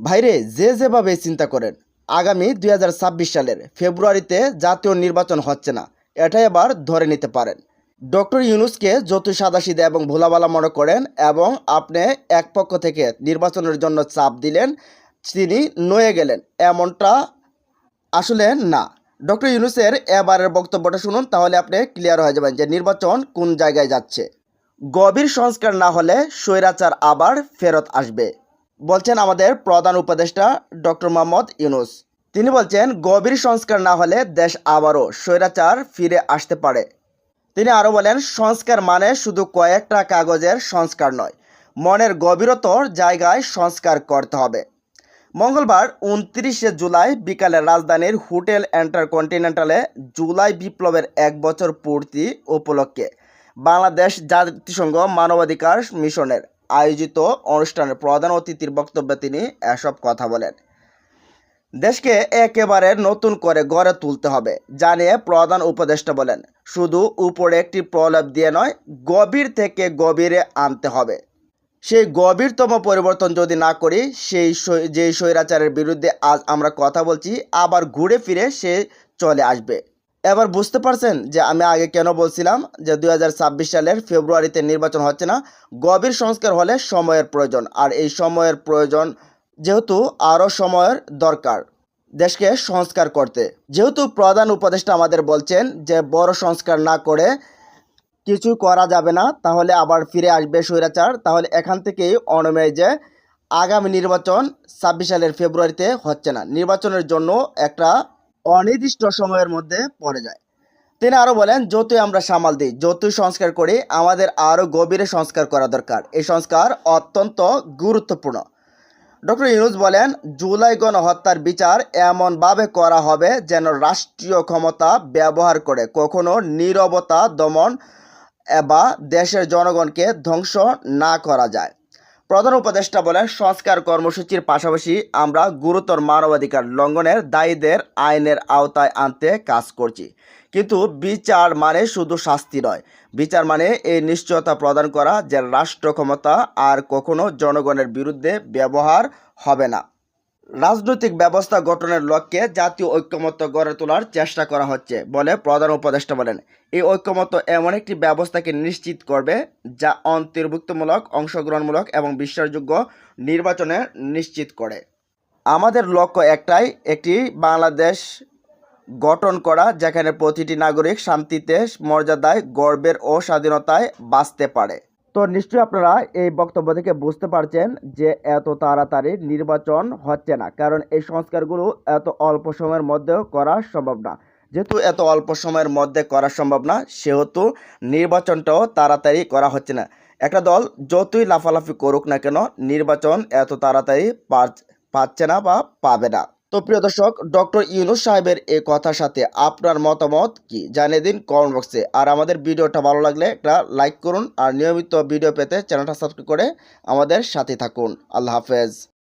ভাইরে, যে যেভাবে চিন্তা করেন, আগামী দুই হাজার ছাব্বিশ সালের ফেব্রুয়ারিতে জাতীয় নির্বাচন হচ্ছে না, এটাই এবার ধরে নিতে পারেন। ডক্টর ইউনুসকে যতই সাদাসিধে এবং ভোলাবালা মনে করেন এবং আপনি এক পক্ষ থেকে নির্বাচনের জন্য চাপ দিলেন, তিনি নয়ে গেলেন, এমনটা আসলে না। ডক্টর ইউনুসের এবারের বক্তব্যটা শুনুন, তাহলে আপনি ক্লিয়ার হয়ে যাবেন যে নির্বাচন কোন জায়গায় যাচ্ছে। গভীর সংস্কার না হলে স্বৈরাচার আবার ফেরত আসবে। বলছেন আমাদের প্রধান উপদেষ্টা ডক্টর মোহাম্মদ ইউনুস। তিনি বলছেন, গভীর সংস্কার না হলে দেশ আবারও স্বৈরাচার ফিরে আসতে পারে। তিনি আরও বলেন, সংস্কার মানে শুধু কয়েকটা কাগজের সংস্কার নয়, মনের গভীরতর জায়গায় সংস্কার করতে হবে। মঙ্গলবার উনত্রিশে জুলাই বিকালে রাজধানীর হোটেল এন্টারকন্টিনেন্টালে জুলাই বিপ্লবের এক বছর পূর্তি উপলক্ষে বাংলাদেশ জাতিসংঘ মানবাধিকার মিশনের আয়োজিত অনুষ্ঠানে প্রধান অতিথির বক্তব্যে তিনি এসব কথা বলেন। দেশকে একেবারে নতুন করে গড়ে তুলতে হবে, জানিয়ে প্রধান উপদেষ্টা বলেন। শুধু উপরে একটি প্রলেপ দিয়ে নয়, গভীর থেকে গভীরে আনতে হবে। সেই গভীরতম পরিবর্তন যদি না করি, সেই যেই স্বৈরাচারের বিরুদ্ধে আজ আমরা কথা বলছি, আবার ঘুরে ফিরে সে চলে আসবে। এবার বুঝতে পারছেন যে আমি আগে কেন বলছিলাম যে দুই হাজার ছাব্বিশ সালের ফেব্রুয়ারিতে নির্বাচন হচ্ছে না? গভীর সংস্কার হলে সময়ের প্রয়োজন, আর এই সময়ের প্রয়োজন যেহেতু আরও সময়ের দরকার দেশকে সংস্কার করতে। যেহেতু প্রধান উপদেষ্টা আমাদের বলছেন যে বড় সংস্কার না করে কিছু করা যাবে না, তাহলে আবার ফিরে আসবে স্বৈরাচার, তাহলে এখান থেকেই অনুমেয় যে আগামী নির্বাচন ছাব্বিশ সালের ফেব্রুয়ারিতে হচ্ছে না। নির্বাচনের জন্য একটা অনির্দিষ্ট সময়ের মধ্যে পড়ে যায়। তিনি আরও বলেন, যতই আমরা সামাল দিই, যতই সংস্কার করি, আমাদের আরও গভীরে সংস্কার করা দরকার। এই সংস্কার অত্যন্ত গুরুত্বপূর্ণ। ডক্টর ইউনুস বলেন, জুলাই গণহত্যার বিচার এমনভাবে করা হবে যেন রাষ্ট্রীয় ক্ষমতা ব্যবহার করে কখনো নীরবতা দমন বা দেশের জনগণকে ধ্বংস না করা যায়। প্রধান উপদেষ্টা বলেন, সংস্কার কর্মসূচির পাশাপাশি আমরা গুরুতর মানবাধিকার লঙ্ঘনের দায়ীদের আইনের আওতায় আনতে কাজ করছি। কিন্তু বিচার মানে শুধু শাস্তি নয়, বিচার মানে এই নিশ্চয়তা প্রদান করা যে রাষ্ট্র ক্ষমতা আর কখনো জনগণের বিরুদ্ধে ব্যবহার হবে না। রাজনৈতিক ব্যবস্থা গঠনের লক্ষ্যে জাতীয় ঐক্যমত্য গড়ে তোলার চেষ্টা করা হচ্ছে বলে প্রধান উপদেষ্টা বলেন। এই ঐক্যমত্য এমন একটি ব্যবস্থাকে নিশ্চিত করবে যা অন্তর্ভুক্তমূলক, অংশগ্রহণমূলক এবং বিশ্বাসযোগ্য নির্বাচনে নিশ্চিত করে। আমাদের লক্ষ্য একটাই, একটি বাংলাদেশ গঠন করা যেখানে প্রতিটি নাগরিক শান্তিতে মর্যাদায়, গর্বের ও স্বাধীনতায় বাঁচতে পারে। তো নিশ্চয়ই আপনারা এই বক্তব্য থেকে বুঝতে পারছেন যে এত তাড়াতাড়ি নির্বাচন হচ্ছে না, কারণ এই সংস্কারগুলো এত অল্প সময়ের মধ্যেও করা সম্ভব না। যেহেতু এত অল্প সময়ের মধ্যে করা সম্ভব না, সেহেতু নির্বাচনটাও তাড়াতাড়ি করা হচ্ছে না। একটা দল যতই লাফালাফি করুক না কেন, নির্বাচন এত তাড়াতাড়ি পাচ্ছে না বা পাবে না। তো প্রিয় দর্শক, ডক্টর ইউনুস সাহেবের এই কথার সাথে আপনার মতামত কি? জানিয়ে দিন কমেন্ট বক্সে আর আমাদের ভিডিওটা ভালো লাগলে একটা লাইক করুন আর নিয়মিত ভিডিও পেতে চ্যানেলটা সাবস্ক্রাইব করে আমাদের সাথে থাকুন। আল্লাহ হাফেজ।